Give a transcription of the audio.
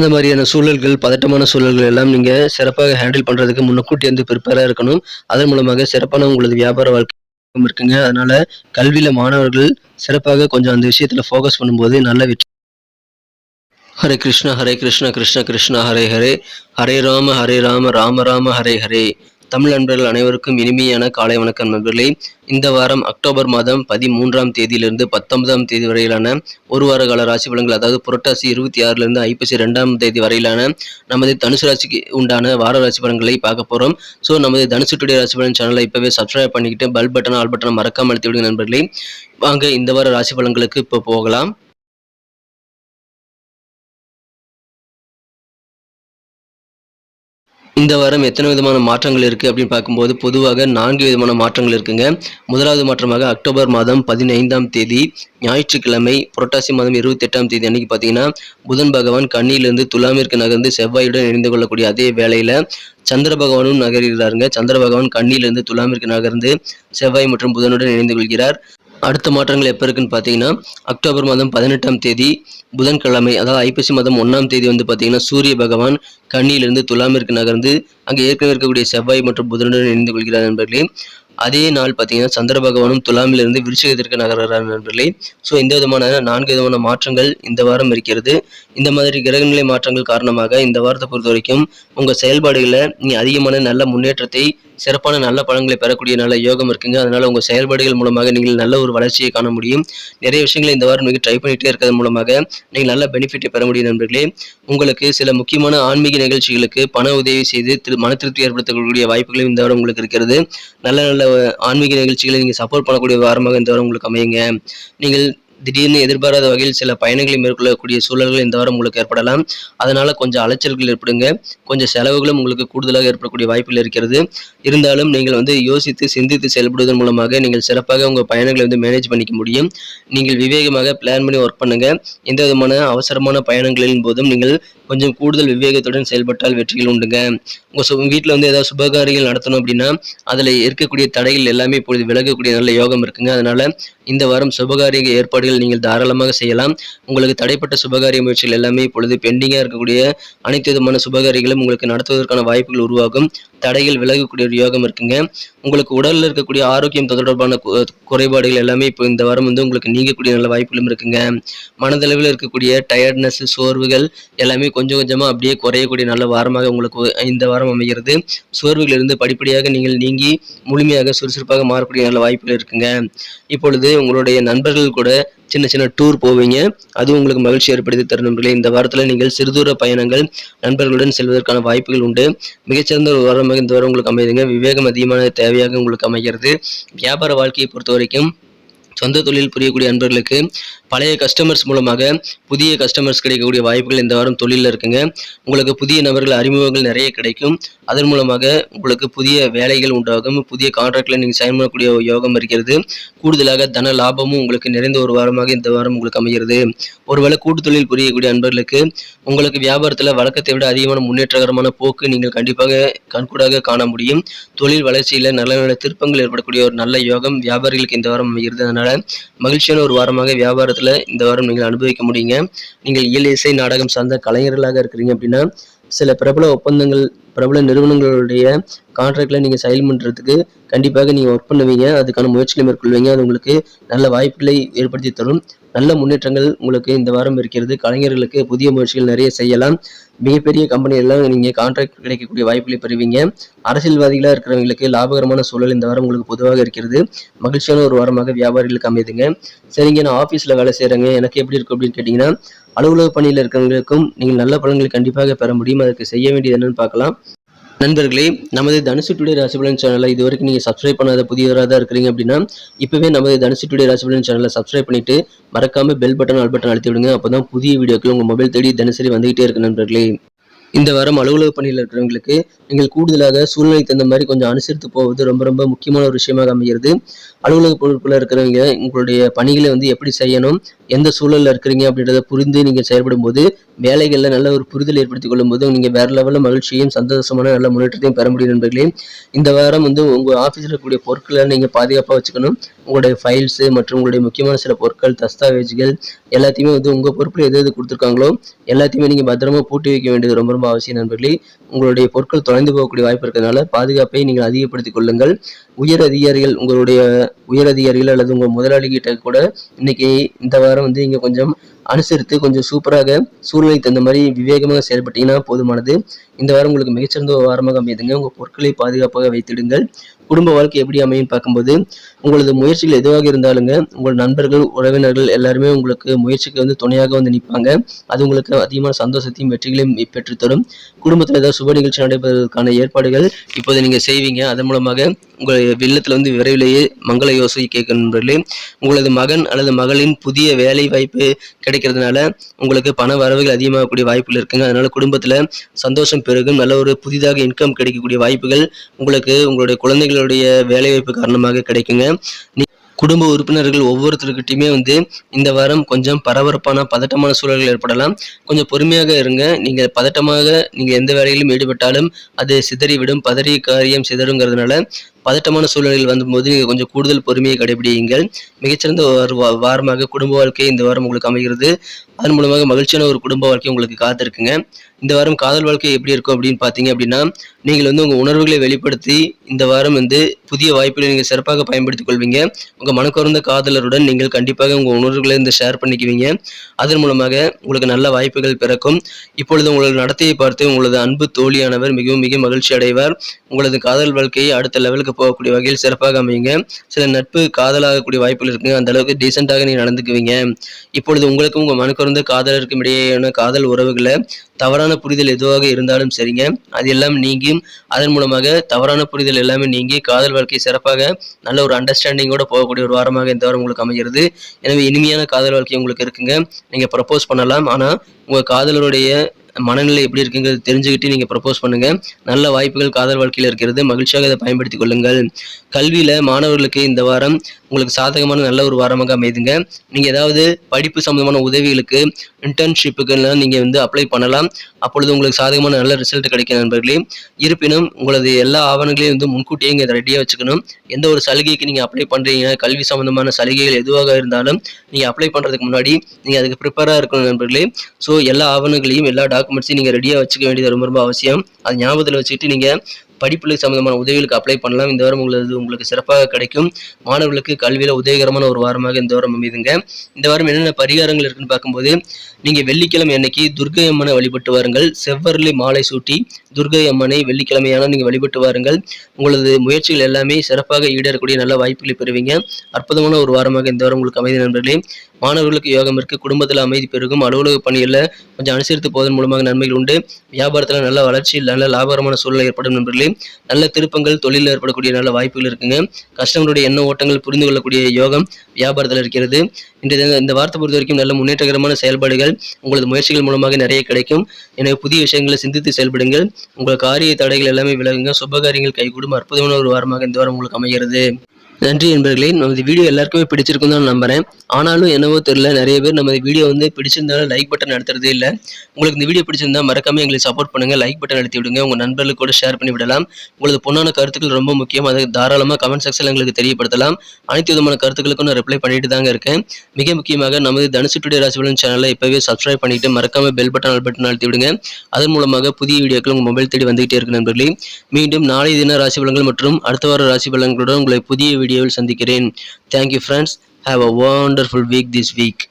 அந்த மாதிரியான சூழல்கள் பதட்டமான சூழல்கள் எல்லாம் நீங்கள் சிறப்பாக ஹேண்டில் பண்ணுறதுக்கு முன்னக்கூட்டி வந்து ப்ரிப்பேராக இருக்கணும். அதன் மூலமாக சிறப்பான உங்களது வியாபார வாழ்க்கை இருக்குங்க. அதனால கல்வியில் மாணவர்கள் சிறப்பாக கொஞ்சம் அந்த விஷயத்தில் ஃபோக்கஸ் பண்ணும்போது நல்ல வெற்றி. ஹரே கிருஷ்ணா ஹரே கிருஷ்ணா கிருஷ்ண கிருஷ்ணா ஹரே ஹரே. ஹரே ராம ஹரே ராம ராம ராம ஹரே ஹரே. தமிழ் நண்பர்கள் அனைவருக்கும் இனிமையான காலை வணக்கம் நண்பர்களே. இந்த வாரம் அக்டோபர் மாதம் பதிமூன்றாம் தேதியிலிருந்து பத்தொன்பதாம் தேதி வரையிலான ஒரு வார கால ராசி பலன்கள் அதாவது புரட்டாசி இருபத்தி ஆறிலிருந்து ஐப்பசி ரெண்டாம் தேதி வரையிலான நமது தனுசு ராசிக்கு உண்டான வார ராசி பலன்களை பார்க்க போகிறோம் ஸோ நமது தனுசு டுடே ராசி பலன் சேனலை இப்போவே சப்ஸ்கிரைப் பண்ணிக்கிட்டு பல் பட்டன் ஆல் பட்டன் மறக்காமல் அழுத்தி விடுங்க நண்பர்களே. வாங்க இந்த வார ராசி பலன்களுக்கு இப்போ போகலாம். இந்த வாரம் எத்தனை விதமான மாற்றங்கள் இருக்குது அப்படின்னு பார்க்கும்போது பொதுவாக நான்கு விதமான மாற்றங்கள் இருக்குங்க. முதலாவது மாற்றமாக அக்டோபர் மாதம் பதினைந்தாம் தேதி ஞாயிற்றுக்கிழமை புரட்டாசி மாதம் இருபத்தி எட்டாம் தேதி அன்னைக்கு பார்த்தீங்கன்னா புதன் பகவான் கண்ணியிலிருந்து துலாமிற்கு நகர்ந்து செவ்வாயுடன் இணைந்து கொள்ளக்கூடிய அதே வேளையில் சந்திர பகவானும் நகர்கிறாருங்க. சந்திர பகவான் கண்ணியிலிருந்து துலாமிற்கு நகர்ந்து செவ்வாய் மற்றும் புதனுடன் இணைந்து கொள்கிறார். அடுத்த மாற்றங்கள் எப்போ இருக்குன்னு பார்த்தீங்கன்னா அக்டோபர் மாதம் பதினெட்டாம் தேதி புதன்கிழமை அதாவது ஐப்பசி மாதம் ஒன்றாம் தேதி வந்து பார்த்தீங்கன்னா சூரிய பகவான் கண்ணியிலிருந்து துலாமிற்கு நகர்ந்து அங்கே ஏற்கனவே இருக்கக்கூடிய செவ்வாய் மற்றும் புதனுடன் இணைந்து கொள்கிறார் நண்பர்களே. அதே நாள் பார்த்தீங்கன்னா சந்திர பகவானும் துலாமிலிருந்து விருச்சகத்திற்கு நகர்கிறார் நண்பர்களே. ஸோ இந்த விதமான நான்கு விதமான மாற்றங்கள் இந்த வாரம் இருக்கிறது. இந்த மாதிரி கிரகநிலை மாற்றங்கள் காரணமாக இந்த வாரத்தை பொறுத்த வரைக்கும் உங்கள் செயல்பாடுகளில் நீ அதிகமான நல்ல முன்னேற்றத்தை சிறப்பான நல்ல பழங்களை பெறக்கூடிய நல்ல யோகம் இருக்குங்க. அதனால உங்கள் செயல்பாடுகள் மூலமாக நீங்கள் நல்ல ஒரு வளர்ச்சியை காண முடியும். நிறைய விஷயங்களை இந்த வாரம் நீங்கள் ட்ரை பண்ணிகிட்டே இருக்கிறது மூலமாக நீங்கள் நல்ல பெனிஃபிட்டை பெற முடியும் நண்பர்களே. உங்களுக்கு சில முக்கியமான ஆன்மீக நிகழ்ச்சிகளுக்கு பண உதவி செய்து திரு மன திருப்தி ஏற்படுத்தக்கூடிய வாய்ப்புகளும் இந்த வாரம் உங்களுக்கு இருக்கிறது. நல்ல நல்ல ஆன்மீக நிகழ்ச்சிகளை நீங்கள் சப்போர்ட் பண்ணக்கூடிய வாரமாக இந்த வாரம் உங்களுக்கு அமையுங்க. நீங்கள் திடீர்னு எதிர்பாராத வகையில் சில பயணங்களை மேற்கொள்ளக்கூடிய சூழல்கள் இந்த வாரம் உங்களுக்கு ஏற்படலாம். அதனால் கொஞ்சம் அலைச்சல்கள் ஏற்படுங்க. கொஞ்சம் செலவுகளும் உங்களுக்கு கூடுதலாக ஏற்படக்கூடிய வாய்ப்புகள் இருக்கிறது. இருந்தாலும் நீங்கள் வந்து யோசித்து சிந்தித்து செயல்படுவதன் மூலமாக நீங்கள் சிறப்பாக உங்கள் பயணங்களை வந்து மேனேஜ் பண்ணிக்க முடியும். நீங்கள் விவேகமாக பிளான் பண்ணி ஒர்க் பண்ணுங்க. எந்த விதமான அவசரமான பயணங்களின் போதும் நீங்கள் கொஞ்சம் கூடுதல் விவேகத்துடன் செயல்பட்டால் வெற்றிகள் உண்டுங்க. உங்கள் சு வீட்டில் வந்து ஏதாவது சுபகாரியங்கள் நடத்தணும் அப்படின்னா அதில் இருக்கக்கூடிய தடைகள் எல்லாமே இப்பொழுது விலகக்கூடிய நல்ல யோகம் இருக்குங்க. அதனால் இந்த வாரம் சுபகாரிய ஏற்பாடுகள் நீங்கள் தாராளமாக செய்யலாம். உங்களுக்கு தடைப்பட்ட சுபகாரிய முயற்சிகள் எல்லாமே இப்பொழுது பெண்டிங்காக இருக்கக்கூடிய அனைத்து விதமான சுபகாரியங்களும் உங்களுக்கு நடத்துவதற்கான வாய்ப்புகள் உருவாகும். தடைகள் விலகக்கூடிய ஒரு யோகம் இருக்குங்க. உங்களுக்கு உடலில் இருக்கக்கூடிய ஆரோக்கியம் தொடர்பான குறைபாடுகள் எல்லாமே இப்போ இந்த வாரம் வந்து உங்களுக்கு நீங்கக்கூடிய நல்ல வாய்ப்புகளும் இருக்குங்க. மனதளவில் இருக்கக்கூடிய டயர்ட்னஸ் சோர்வுகள் எல்லாமே கொஞ்சம் கொஞ்சமாக அப்படியே குறையக்கூடிய நல்ல வாரமாக உங்களுக்கு இந்த வாரம் அமைகிறது. சோர்வுகளிலிருந்து படிப்படியாக நீங்கள் நீங்கி முழுமையாக சுறுசுறுப்பாக மாறக்கூடிய நல்ல வாய்ப்புகள் இருக்குங்க. இப்பொழுது உங்களுடைய நண்பர்கள் கூட சின்ன சின்ன டூர் போவீங்க. அது உங்களுக்கு மகிழ்ச்சி ஏற்படுத்தி தரும் நண்பர்களே. இந்த வாரத்தில் நீங்கள் சிறுதூர பயணங்கள் நண்பர்களுடன் செல்வதற்கான வாய்ப்புகள் உண்டு. மிகச்சிறந்த ஒரு வாரமாக இந்த வாரம் உங்களுக்கு அமையுதுங்க. விவேகம் அதிகமான தேவையாக உங்களுக்கு அமைகிறது. வியாபார வாழ்க்கையை பொறுத்த வரைக்கும் சொந்த தொழில் புரியக்கூடிய அன்பர்களுக்கு பழைய கஸ்டமர்ஸ் மூலமாக புதிய கஸ்டமர்ஸ் கிடைக்கக்கூடிய வாய்ப்புகள் இந்த வாரம் தொழிலில் இருக்குங்க. உங்களுக்கு புதிய நபர்கள் அறிமுகங்கள் நிறைய கிடைக்கும். அதன் மூலமாக உங்களுக்கு புதிய வேலைகள் உண்டாகும். புதிய கான்ட்ராக்டில் நீங்கள் சைன் பண்ணக்கூடிய யோகம் இருக்கிறது. கூடுதலாக தன லாபமும் உங்களுக்கு நிறைந்த ஒரு வாரமாக இந்த வாரம் உங்களுக்கு அமைகிறது. ஒருவேளை கூட்டு தொழில் புரியக்கூடிய அன்பர்களுக்கு உங்களுக்கு வியாபாரத்தில் வழக்கத்தை விட அதிகமான முன்னேற்றகரமான போக்கு நீங்கள் கண்டிப்பாக கண்கூடாக காண முடியும். தொழில் வளர்ச்சியில் நல்ல நல்ல திருப்பங்கள் ஏற்படக்கூடிய ஒரு நல்ல யோகம் வியாபாரிகளுக்கு இந்த வாரம் அமைகிறது. அதனால மகிழ்ச்சியான ஒரு வாரமாக வியாபாரத்தில் இந்த வாரம் நீங்கள் அனுபவிக்க முடியுங்க. நீங்கள் இயல் இசை நாடகம் சார்ந்த கலைஞர்களாக இருக்கிறீங்க அப்படின்னா சில பிரபல ஒப்பந்தங்கள் பிரபல நிறுவனங்களுடைய கான்ட்ராக்டில் நீங்கள் செயல் பண்ணுறதுக்கு கண்டிப்பாக நீங்கள் ஒர்க் பண்ணுவீங்க. அதுக்கான முயற்சிகளை மேற்கொள்வீங்க. அது உங்களுக்கு நல்ல வாய்ப்புகளை ஏற்படுத்தி தரும். நல்ல முன்னேற்றங்கள் உங்களுக்கு இந்த வாரம் இருக்கிறது. கலைஞர்களுக்கு புதிய முயற்சிகள் நிறைய செய்யலாம். மிகப்பெரிய கம்பெனியெல்லாம் நீங்கள் கான்ட்ராக்ட் கிடைக்கக்கூடிய வாய்ப்புகளை பெறுவீங்க. அரசியல்வாதிகளாக இருக்கிறவங்களுக்கு லாபகரமான சூழல் இந்த வாரம் உங்களுக்கு பொதுவாக இருக்கிறது. மகிழ்ச்சியான ஒரு வாரமாக வியாபாரிகளுக்கு அமையுதுங்க சரிங்க நான் ஆஃபீஸில் வேலை செய்கிறேங்க எனக்கு எப்படி இருக்கும் அப்படின்னு கேட்டிங்கன்னா அலுவலக பணியில் இருக்கிறவங்களுக்கும் நீங்கள் நல்ல பலன்களை கண்டிப்பாக பெற முடியும். அதுக்கு செய்ய வேண்டியது என்னன்னு பார்க்கலாம். நண்பர்களே நமது தனுசு டுடே ராசிபலன் சேனலை இது வரைக்கும் நீங்கள் சப்ஸ்கிரைப் பண்ணாத புதியவராக தான் இருக்கிறீங்க அப்படின்னா இப்போவே நமது தனுசு டுடே ராசிபலன் சேனலை சப்ஸ்கிரைப் பண்ணிவிட்டு மறக்காமல் பெல் பட்டன் ஆல் பட்டன் அழுத்தி விடுங்க. அப்போ தான் புதிய வீடியோக்கள் உங்கள் மொபைல் தேடி தினசரி வந்துகிட்டே இருக்கு நண்பர்களே. இந்த வாரம் அலுவலக பணியில் இருக்கிறவங்களுக்கு நீங்கள் கூடுதலாக சூழ்நிலைக்கு தகுந்த மாதிரி கொஞ்சம் அனுசரித்து போவது ரொம்ப ரொம்ப முக்கியமான ஒரு விஷயமாக அமைகிறது. அலுவலக பொருட்களில் இருக்கிறவங்க உங்களுடைய பணிகளை வந்து எப்படி செய்யணும் எந்த சூழலில் இருக்கிறீங்க அப்படின்றத புரிந்து நீங்கள் செயல்படும் போது வேலைகளில் நல்ல ஒரு புரிதல் ஏற்படுத்திக் கொள்ளும் போது நீங்கள் வேறு லெவலில் மகிழ்ச்சியும் சந்தோஷமான நல்ல முன்னேற்றத்தையும் பெற முடியும் நண்பர்களே. இந்த வாரம் வந்து உங்கள் ஆஃபீஸில் இருக்கக்கூடிய பொருட்களை நீங்கள் பாதுகாப்பாக வச்சுக்கணும். உங்களுடைய ஃபைல்ஸு மற்றும் உங்களுடைய முக்கியமான சில பொருட்கள் தஸ்தாவேஜுகள் எல்லாத்தையுமே வந்து உங்கள் பொறுப்பில் எது எது கொடுத்துருக்காங்களோ எல்லாத்தையுமே நீங்கள் பத்திரமா பூட்டி வைக்க வேண்டியது ரொம்ப ரொம்ப அவசியம் நண்பர்களே. உங்களுடைய பொருட்கள் தொலைந்து போகக்கூடிய வாய்ப்பு இருக்கிறதுனால பாதுகாப்பை நீங்கள் அதிகப்படுத்திக் கொள்ளுங்கள். உயர் அதிகாரிகள் உங்களுடைய உயர் அதிகாரிகள் அல்லது உங்கள் முதலாளிகிட்ட கூட இன்னைக்கு இந்த வாரம் வந்து இங்கே கொஞ்சம் அனுசரித்து கொஞ்சம் சூப்பராக சூழ்நிலை தகுந்த மாதிரி விவேகமாக செயல்பட்டீங்கன்னா போதுமானது. இந்த வாரம் உங்களுக்கு மிகச்சிறந்த வாரமாக அமையுதுங்க. உங்கள் பொருட்களை பாதுகாப்பாக வைத்திடுங்கள். குடும்ப வாழ்க்கை எப்படி அமையும் பார்க்கும்போது உங்களது முயற்சிகள் எதுவாக இருந்தாலுங்க உங்கள் நண்பர்கள் உறவினர்கள் எல்லாருமே உங்களுக்கு முயற்சிக்கு வந்து துணையாக வந்து நிற்பாங்க அது உங்களுக்கு அதிகமான சந்தோஷத்தையும் வெற்றிகளையும் பெற்றுத்தரும். குடும்பத்தில் ஏதாவது சுப நிகழ்ச்சி நடைபெறுவதற்கான ஏற்பாடுகள் இப்போது நீங்கள் செய்வீங்க. அதன் மூலமாக உங்கள் வெள்ளத்தில் வந்து விரைவிலேயே மங்கள யோசனை கேட்கும் நண்பர்களே உங்களது மகன் அல்லது மகளின் புதிய வேலை வாய்ப்பு கிடைக்கிறதுனால உங்களுக்கு பண வரவுகள் அதிகமாகக்கூடிய வாய்ப்புகள் இருக்குங்க. அதனால குடும்பத்தில் சந்தோஷம் பெருகும். நல்ல ஒரு புதிதாக இன்கம் கிடைக்கக்கூடிய வாய்ப்புகள் உங்களுக்கு உங்களுடைய குழந்தைகளுடைய வேலைவாய்ப்பு காரணமாக கிடைக்குங்க. குடும்ப உறுப்பினர்கள் ஒவ்வொருத்தருக்கிட்டையுமே வந்து இந்த வாரம் கொஞ்சம் பரபரப்பான பதட்டமான சூழல்கள் ஏற்படலாம். கொஞ்சம் பொறுமையாக இருங்க. நீங்கள் பதட்டமாக நீங்கள் எந்த வேலையிலும் ஈடுபட்டாலும் அது சிதறிவிடும். பதறிய காரியம் சிதறுங்கிறதுனால பதட்டமான சூழல்கள் வந்தபோது நீங்கள் கொஞ்சம் கூடுதல் பொறுமையை கடைபிடியுங்கள். மிகச்சிறந்த ஒரு வா- வாரமாக குடும்ப வாழ்க்கை இந்த வாரம் உங்களுக்கு அமைகிறது. அதன் மூலமாக மகிழ்ச்சியான ஒரு குடும்ப வாழ்க்கை உங்களுக்கு காத்திருக்குங்க. இந்த வாரம் காதல் வாழ்க்கை எப்படி இருக்கும் அப்படின்னு பார்த்தீங்க அப்படின்னா நீங்கள் வந்து உங்கள் உணர்வுகளை வெளிப்படுத்தி இந்த வாரம் வந்து புதிய வாய்ப்புகளை நீங்கள் சிறப்பாக பயன்படுத்திக் கொள்வீங்க. உங்கள் மனக்குறந்த காதலருடன் நீங்கள் கண்டிப்பாக உங்கள் உணர்வுகளை இந்த ஷேர் பண்ணிக்குவீங்க. அதன் மூலமாக உங்களுக்கு நல்ல வாய்ப்புகள் பிறக்கும். இப்பொழுது உங்களது நடத்தையை பார்த்து உங்களது அன்பு தோழியானவர் மிகவும் மிக மகிழ்ச்சி அடைவார். உங்களது காதல் வாழ்க்கையை அடுத்த லெவலுக்கு போகக்கூடிய வகையில் சிறப்பாக அமையுங்க. சில நட்பு காதலாகக்கூடிய வாய்ப்புகள் இருக்குங்க. அந்த அளவுக்கு டீசெண்டாக நீங்கள் நடந்துக்குவீங்க. இப்பொழுது உங்களுக்கும் உங்கள் மனுக்குறந்த காதலருக்கும் இடையேயான காதல் உறவுகளை தவறான புரிதல் எதுவாக இருந்தாலும் சரிங்க. அது எல்லாம் நீங்கியும் அதன் மூலமாக தவறான புரிதல் எல்லாமே நீங்கி காதல் வாழ்க்கை சிறப்பாக நல்ல ஒரு அண்டர்ஸ்டாண்டிங்கோட போகக்கூடிய ஒரு வாரமாக இந்த வாரம் உங்களுக்கு அமைகிறது. எனவே இனிமையான காதல் வாழ்க்கை உங்களுக்கு இருக்குங்க. நீங்கள் ப்ரப்போஸ் பண்ணலாம். ஆனால் உங்கள் காதலருடைய மனநிலை எப்படி இருக்குங்கிறது தெரிஞ்சுக்கிட்டு நீங்கள் ப்ரப்போஸ் பண்ணுங்க. நல்ல வாய்ப்புகள் காதல் வாழ்க்கையில் இருக்கிறது. மகிழ்ச்சியாக இதை பயன்படுத்திக் கொள்ளுங்கள். கல்வியில் மாணவர்களுக்கு இந்த வாரம் உங்களுக்கு சாதகமான நல்ல ஒரு வாரமாக அமைதுங்க. நீங்கள் ஏதாவது படிப்பு சம்மந்தமான உதவிகளுக்கு இன்டர்ன்ஷிப்புக்கெல்லாம் நீங்கள் வந்து அப்ளை பண்ணலாம். அப்பொழுது உங்களுக்கு சாதகமான நல்ல ரிசல்ட் கிடைக்கும் நண்பர்களே. இருப்பினும் உங்களது எல்லா ஆவணங்களையும் வந்து முன்கூட்டியே இங்கே ரெடியாக வச்சுக்கணும். எந்த ஒரு சலுகைக்கு நீங்கள் அப்ளை பண்ணுறீங்க கல்வி சம்மந்தமான சலுகைகள் எதுவாக இருந்தாலும் நீங்கள் அப்ளை பண்ணுறதுக்கு முன்னாடி நீங்கள் அதுக்கு ப்ரிப்பேராக இருக்கணும் நண்பர்களே. ஸோ எல்லா ஆவணங்களையும் எல்லா டாக்குமெண்ட்ஸையும் நீங்கள் ரெடியாக வச்சுக்க வேண்டியது ரொம்ப ரொம்ப அவசியம். அது ஞாபகத்தில் வச்சுக்கிட்டு நீங்கள் படிப்புகளுக்கு சம்பந்தமான உதவிகளுக்கு அப்ளை பண்ணலாம். இந்த வாரம் உங்களுக்கு உங்களுக்கு சிறப்பாக கிடைக்கும். மாணவர்களுக்கு கல்வியில் உதவிகரமான ஒரு வாரமாக இந்த வாரம் அமைதுங்க இந்த வாரம் என்னென்ன பரிகாரங்கள் இருக்குன்னு பார்க்கும்போது நீங்கள் வெள்ளிக்கிழமை அன்னைக்கு துர்க்கை அம்மனை வழிபட்டு வாருங்கள். செவ்வரளி மாலை சூட்டி துர்க்கை அம்மனை வெள்ளிக்கிழமையான நீங்கள் வழிபட்டு வாருங்கள். உங்களது முயற்சிகள் எல்லாமே சிறப்பாக ஈடேறக்கூடிய நல்ல வாய்ப்புகளை பெறுவீங்க. அற்புதமான ஒரு வாரமாக இந்த வாரம் உங்களுக்கு அமைதி நண்பர்களே. மாணவர்களுக்கு யோகம் இருக்கு குடும்பத்தில் அமைதி பெருகும் அலுவலக பணிகளில் கொஞ்சம் அனுசரித்து போவதன் மூலமாக நன்மைகள் உண்டு. வியாபாரத்தில் நல்ல வளர்ச்சி நல்ல லாபகரமான சூழ்நிலை ஏற்படும் நண்பர்களே. நல்ல திருப்பங்கள் தொழிலில் ஏற்படக்கூடிய நல்ல வாய்ப்புகள் இருக்குங்க. கஸ்டமருடைய எண்ண ஓட்டங்கள் புரிந்து கொள்ளக்கூடிய யோகம் வியாபாரத்தில் இருக்கிறது. இன்றைய இந்த வார்த்தை பொறுத்த வரைக்கும் நல்ல முன்னேற்றகரமான செயல்பாடுகள் உங்களது முயற்சிகள் மூலமாக நிறைய கிடைக்கும். எனவே புதிய விஷயங்களை சிந்தித்து செயல்படுங்கள். உங்கள் காரிய தடைகள் எல்லாமே விலகுங்க. சுபகாரியங்கள் கைகூடும். அற்புதமான ஒரு வாரமாக இந்த வாரம் உங்களுக்கு அமைகிறது. நன்றி என்பர்களே நமது வீடியோ எல்லாருக்குமே பிடிச்சிருக்கும் தான் நம்புகிறேன் ஆனாலும் என்னவோ தெரியல நிறைய பேர் நமது வீடியோ வந்து பிடிச்சிருந்தாலும் லைக் பட்டன் நடத்துறதே இல்லை. உங்களுக்கு இந்த வீடியோ பிடிச்சிருந்தா மறக்காம எங்களுக்கு சப்போர்ட் பண்ணுங்க லைக் பட்டன் அழுத்தி விடுங்க உங்கள் நண்பர்களுக்கு கூட ஷேர் பண்ணி விடலாம். உங்களது பொண்ணான கருத்துக்கள் ரொம்ப முக்கியம் அதை தாராளமாக கமெண்ட் செக்ஷனில் எங்களுக்கு தெரியப்படுத்தலாம். அனைத்து விதமான கருத்துக்களுக்கும் நான் ரிப்ளை பண்ணிட்டு தாங்க இருக்கேன். மிக முக்கியமாக நமது தனுசு டுடே ராசிபலன் சேனலை இப்போவே சப்ஸ்கிரைப் பண்ணிட்டு மறக்காம பெல் பட்டன் ஆல் பட்டன் அழுத்தி விடுங்க. அதன் மூலமாக புதிய வீடியோக்கள் உங்கள் மொபைல் தேடி வந்துகிட்டே இருக்கு நண்பர்களே. மீண்டும் நாளை தின ராசி பலன்கள் மற்றும் அடுத்த வார ராசி பலன்களுடன் உங்களை புதிய வீடியோவில் சந்திக்கிறேன் thank you friends have a wonderful week this week